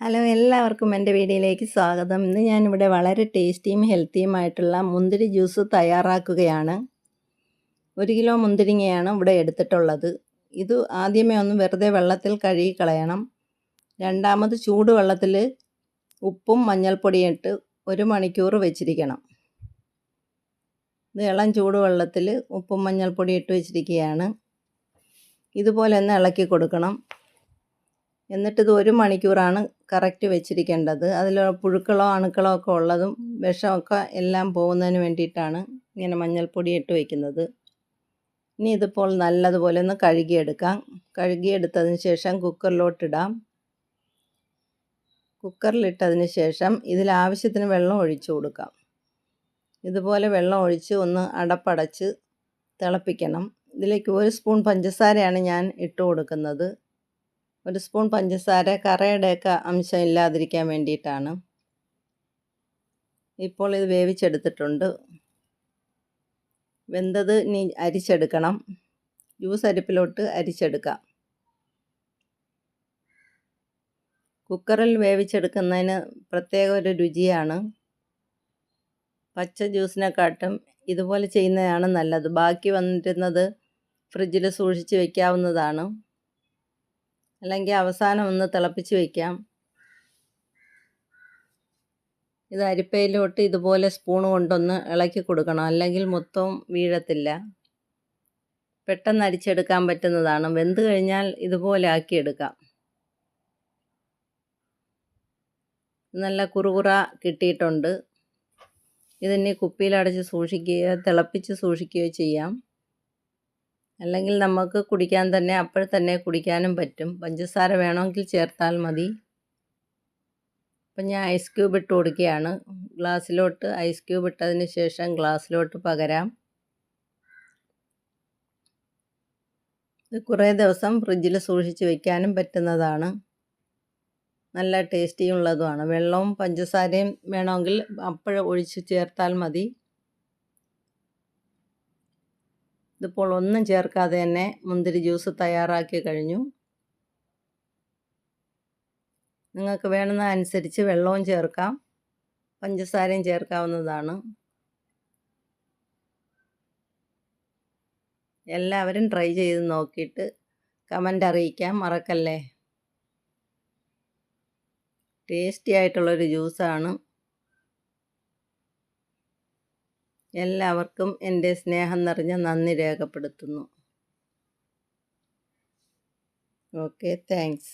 Hello എല്ലാവർക്കും എന്റെ വീഡിയോയിലേക്ക് സ്വാഗതം. ഇന്ന് ഞാനിവിടെ വളരെ ടേസ്റ്റിയും ഹെൽത്തിയുമായിട്ടുള്ള മുന്തിരി ജ്യൂസ് തയ്യാറാക്കുകയാണ്. ഒരു കിലോ മുന്തിരിങ്ങയാണ് ഇവിടെ എടുത്തിട്ടുള്ളത്. ഇത് ആദ്യമേ ഒന്ന് വെറുതെ വെള്ളത്തിൽ കഴുകി കളയണം. രണ്ടാമത് ചൂടുവെള്ളത്തിൽ ഉപ്പും മഞ്ഞൾപ്പൊടിയും ഇട്ട് ഒരു മണിക്കൂർ വെച്ചിരിക്കണം. ഇത് ഇളം ചൂട് വെള്ളത്തിൽ ഉപ്പും മഞ്ഞൾപ്പൊടി ഇട്ട് വെച്ചിരിക്കുകയാണ്. ഇതുപോലെ ഒന്ന് ഇളക്കി കൊടുക്കണം. എന്നിട്ടിത് ഒരു മണിക്കൂറാണ് കറക്റ്റ് വെച്ചിരിക്കേണ്ടത്. അതിൽ പുഴുക്കളോ അണുക്കളോ ഒക്കെ ഉള്ളതും വിഷമൊക്കെ എല്ലാം പോകുന്നതിന് വേണ്ടിയിട്ടാണ് ഇങ്ങനെ മഞ്ഞൾപ്പൊടി ഇട്ട് വയ്ക്കുന്നത് ഇനി ഇതിപ്പോൾ നല്ലതുപോലെ ഒന്ന് കഴുകിയെടുക്കാം. കഴുകിയെടുത്തതിന് ശേഷം കുക്കറിലോട്ടിടാം. കുക്കറിലിട്ടതിന് ശേഷം ഇതിൽ ആവശ്യത്തിന് വെള്ളം ഒഴിച്ചു കൊടുക്കാം. ഇതുപോലെ വെള്ളം ഒഴിച്ച് ഒന്ന് അടപ്പടച്ച് തിളപ്പിക്കണം. ഇതിലേക്ക് ഒരു സ്പൂൺ പഞ്ചസാരയാണ് ഞാൻ ഇട്ട് കൊടുക്കുന്നത്. ഒരു സ്പൂൺ പഞ്ചസാര കറയുടെയൊക്കെ അംശം ഇല്ലാതിരിക്കാൻ വേണ്ടിയിട്ടാണ്. ഇപ്പോൾ ഇത് വേവിച്ചെടുത്തിട്ടുണ്ട്. വെന്തത് ഇനി അരിച്ചെടുക്കണം. ജ്യൂസ് അരിപ്പിലോട്ട് അരിച്ചെടുക്കാം. കുക്കറിൽ വേവിച്ചെടുക്കുന്നതിന് പ്രത്യേക ഒരു രുചിയാണ്. പച്ച ജ്യൂസിനെക്കാട്ടും ഇതുപോലെ ചെയ്യുന്നതാണ് നല്ലത്. ബാക്കി വന്നിരുന്നത് ഫ്രിഡ്ജിൽ സൂക്ഷിച്ച് വയ്ക്കാവുന്നതാണ് അല്ലെങ്കിൽ അവസാനം ഒന്ന് തിളപ്പിച്ച് വയ്ക്കാം ഇത് അരിപ്പയിലോട്ട് ഇതുപോലെ സ്പൂൺ കൊണ്ടൊന്ന് ഇളക്കി കൊടുക്കണം. അല്ലെങ്കിൽ മൊത്തവും വീഴത്തില്ല. പെട്ടെന്ന് അരിച്ചെടുക്കാൻ പറ്റുന്നതാണ്. വെന്ത് കഴിഞ്ഞാൽ ഇതുപോലെ ആക്കിയെടുക്കാം. നല്ല കുറുകുറ കിട്ടിയിട്ടുണ്ട്. ഇതിനെ കുപ്പിയിലടച്ച് സൂക്ഷിക്കുകയോ തിളപ്പിച്ച് സൂക്ഷിക്കുകയോ ചെയ്യാം. അല്ലെങ്കിൽ നമുക്ക് കുടിക്കാൻ തന്നെ അപ്പോൾ തന്നെ കുടിക്കാനും പറ്റും. പഞ്ചസാര വേണമെങ്കിൽ ചേർത്താൽ മതി. അപ്പം ഞാൻ ഐസ് ക്യൂബ് ഇട്ട് കൊടുക്കുകയാണ്. ഗ്ലാസ്സിലോട്ട് ഐസ് ക്യൂബ് ഇട്ടതിന് ശേഷം ഗ്ലാസ്സിലോട്ട് പകരാം. ഇത് കുറേ ദിവസം ഫ്രിഡ്ജിൽ സൂക്ഷിച്ച് വയ്ക്കാനും പറ്റുന്നതാണ്. നല്ല ടേസ്റ്റിയുള്ളതുമാണ് വെള്ളവും പഞ്ചസാരയും വേണമെങ്കിൽ അപ്പോൾ ഒഴിച്ച് ചേർത്താൽ മതി. ഇതിപ്പോൾ ഒന്നും ചേർക്കാതെ തന്നെ മുന്തിരി ജ്യൂസ് തയ്യാറാക്കി കഴിഞ്ഞു. നിങ്ങൾക്ക് വേണമെന്ന അനുസരിച്ച് വെള്ളവും ചേർക്കാം. പഞ്ചസാരയും ചേർക്കാവുന്നതാണ്. എല്ലാവരും ട്രൈ ചെയ്ത് നോക്കിയിട്ട് കമന്റ് അറിയിക്കാൻ മറക്കല്ലേ? ടേസ്റ്റി ആയിട്ടുള്ളൊരു ജ്യൂസാണ്. എല്ലാവർക്കും എന്റെ സ്നേഹം നിറഞ്ഞ നന്ദി രേഖപ്പെടുത്തുന്നു. Okay thanks